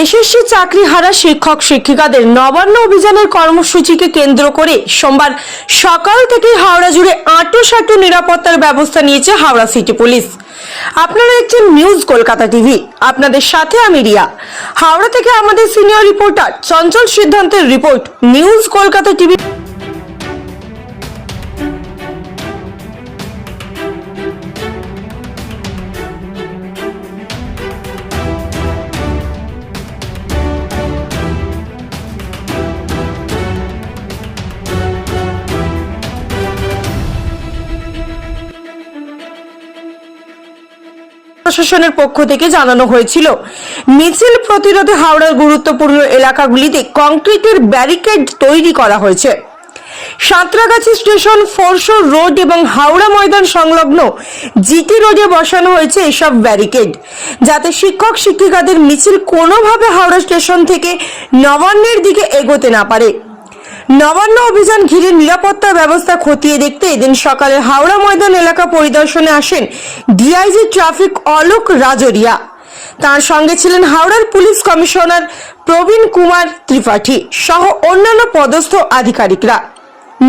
SSC চাকরি হারা শিক্ষক শিক্ষিকাদের নবান্ন অভিযানের কর্মসূচিকে কেন্দ্র করে সোমবার সকাল থেকে হাওড়া জুড়ে আঁটো সাঁটো নিরাপত্তার ব্যবস্থা নিয়েছে হাওড়া সিটি পুলিশ। আপনারা দেখছেন নিউজ কলকাতা টিভি। আপনাদের সাথে আমি রিয়া। হাওড়া থেকে আমাদের সিনিয়র রিপোর্টার চঞ্চল সিদ্ধান্তের রিপোর্ট নিউজ কলকাতা টিভি। প্রশাসনের পক্ষ থেকে জানানো হয়েছিল, মিছিল প্রতিরোধে হাওড়ার গুরুত্বপূর্ণ এলাকাগুলিতে কংক্রিটের ব্যারিকেড তৈরি করা হয়েছে। সাঁতরাগাছি স্টেশন, ফোরশো রোড এবং হাওড়া ময়দান সংলগ্ন জিটি রোডে বসানো হয়েছে এসব ব্যারিকেড, যাতে শিক্ষক, শিক্ষিকাদের মিছিল কোনোভাবে হাওড়া স্টেশন থেকে নবান্নের দিকে এগোতে না পারে। নবান্ন অভিযান ঘিরে নিরাপত্তা ব্যবস্থা খতিয়ে দেখতে এদিন সকালে হাওড়া ময়দান এলাকা পরিদর্শনে আসেন ডিআইজি ট্রাফিক অলোক রাজরিয়া। তার সঙ্গে ছিলেন হাওড়ার পুলিশ কমিশনার প্রবীণ কুমার ত্রিপাঠী সহ অন্যান্য পদস্থ আধিকারিকরা।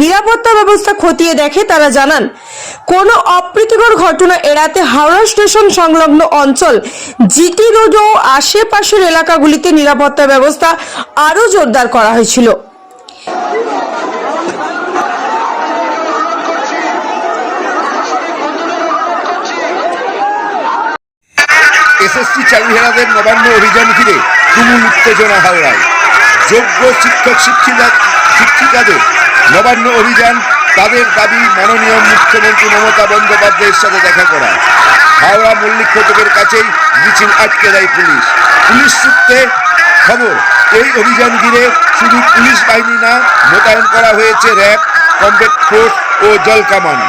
নিরাপত্তা ব্যবস্থা খতিয়ে দেখে তারা জানান, কোনো অপ্রীতিকর ঘটনা এড়াতে হাওড়া স্টেশন সংলগ্ন অঞ্চল জিটি রোড ও আশেপাশের এলাকাগুলিতে নিরাপত্তা ব্যবস্থা আরও জোরদার করা হয়েছিল। এসএসসি চাকরিহারাদের নবান্ন অভিযান ঘিরে তুমুল উত্তেজনা হাওড়ায়। যোগ্য শিক্ষক শিক্ষিকা শিক্ষিকাদের নবান্ন অভিযান, তাদের দাবি মাননীয় মুখ্যমন্ত্রী মমতা বন্দ্যোপাধ্যায়ের সাথে দেখা করা। হাওড়া মল্লিক ফটকের কাছেই মিছিল আটকে দেয় পুলিশ। পুলিশ সূত্রে খবর, এই অভিযান ঘিরে শুধু পুলিশ বাহিনী না, মোতায়েন করা হয়েছে র্যাব কমব্যাট ফোর্স ও জল কামান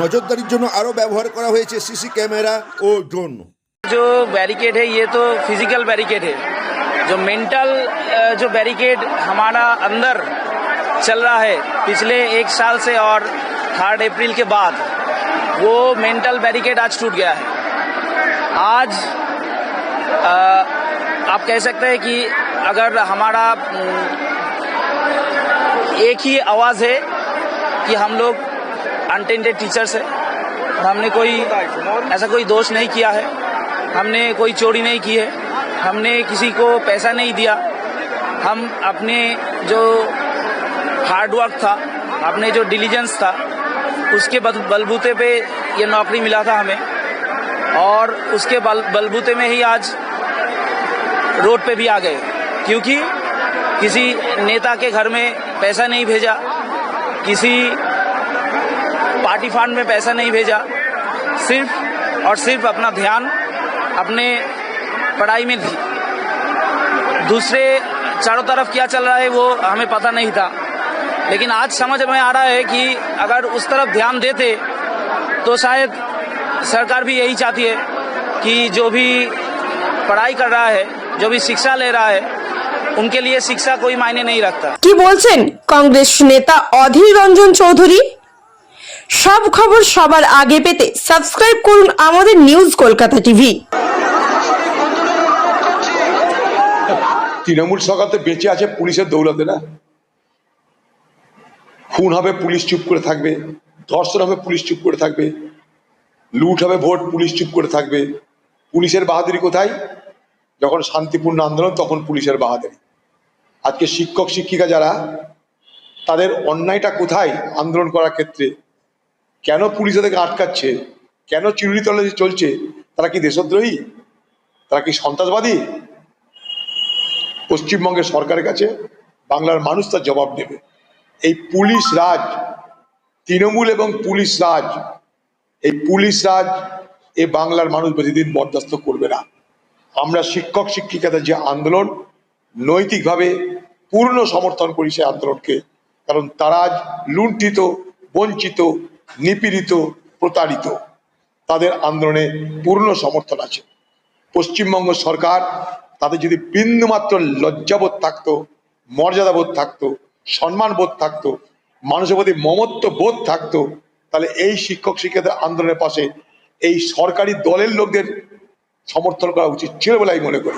নজরদারির জন্য আরও ব্যবহার করা হয়েছে সিসি ক্যামেরা ও ড্রোন जो बैरिकेड है ये तो फिजिकल बैरिकेड है जो मेंटल जो बैरिकेड हमारा अंदर चल रहा है पिछले एक साल से और थर्ड अप्रैल के बाद वो मेंटल बैरिकेड आज टूट गया है आज अ, आप कह सकते हैं कि अगर हमारा उम, एक ही आवाज़ है कि हम लोग अनटेंडेड टीचर्स है। और हमने कोई ऐसा कोई दोष नहीं किया है। हमने कोई चोरी नहीं की है। हमने किसी को पैसा नहीं दिया। हम अपने जो हार्ड वर्क था, अपने जो डिलीजेंस था, उसके बलबूते पे ये नौकरी मिला था हमें। और उसके बल, बलबूते में ही आज रोड पे भी आ गए। क्योंकि किसी नेता के घर में पैसा नहीं भेजा, किसी पार्टी फंड में पैसा नहीं भेजा सिर्फ और सिर्फ अपना ध्यान अपने पढ़ाई में थी दूसरे चारों तरफ क्या चल रहा है वो हमें पता नहीं था लेकिन आज समझ में आ रहा है कि अगर उस तरफ ध्यान देते तो शायद सरकार भी यही चाहती है कि जो भी पढ़ाई कर रहा है जो भी शिक्षा ले रहा है उनके लिए शिक्षा कोई मायने नहीं रखता কি বলছেন কংগ্রেস নেতা অধীর রঞ্জন চৌধুরী সব খবর সবার আগে পেতে সাবস্ক্রাইব করুন আমাদের নিউজ কলকাতা টিভি। তৃণমূল সরকার তো বেঁচে আছে, পুলিশের দৌলতে না? খুন হবে, পুলিশ চুপ করে থাকবে। ধর্ষণ হবে, পুলিশ চুপ করে থাকবে। লুট হবে, ভোট, পুলিশ চুপ করে থাকবে। পুলিশের বাহাদুরি কোথায়? যখন শান্তিপূর্ণ আন্দোলন, তখন পুলিশের বাহাদুরি। আজকে শিক্ষক, শিক্ষিকা যারা, তাদের অন্যায়টা কোথায় আন্দোলন করার ক্ষেত্রে? কেন পুলিশ তাদেরকে আটকাচ্ছে? কেন চিরুনি তলে চলছে? তারা কি দেশদ্রোহী? তারা কি সন্ত্রাসবাদী? পশ্চিমবঙ্গের সরকারের কাছে বাংলার মানুষ তার জবাব দেবে। এই পুলিশ রাজ, তৃণমূল এবং পুলিশ রাজ, এই পুলিশ রাজ এ বাংলার মানুষ বেশিদিন বরদাস্ত করবে না। আমরা শিক্ষক শিক্ষিকাদের যে আন্দোলন, নৈতিকভাবে পূর্ণ সমর্থন করি সেই আন্দোলনকে, কারণ তারা আজ লুণ্ঠিত, বঞ্চিত নিপীড়িত, প্রতারিত। তাদের আন্দোলনে পূর্ণ সমর্থন আছে। পশ্চিমবঙ্গ সরকার তাদের যদি বিন্দুমাত্র লজ্জাবোধ থাকতো, মর্যাদাবোধ থাকতো, সম্মানবোধ থাকতো, মানুষের প্রতি মমত্ব বোধ থাকতো, তাহলে এই শিক্ষক শিক্ষকদের আন্দোলনের পাশে এই সরকারি দলের লোকদের সমর্থন করা উচিত ছিল বলে আমি মনে করি।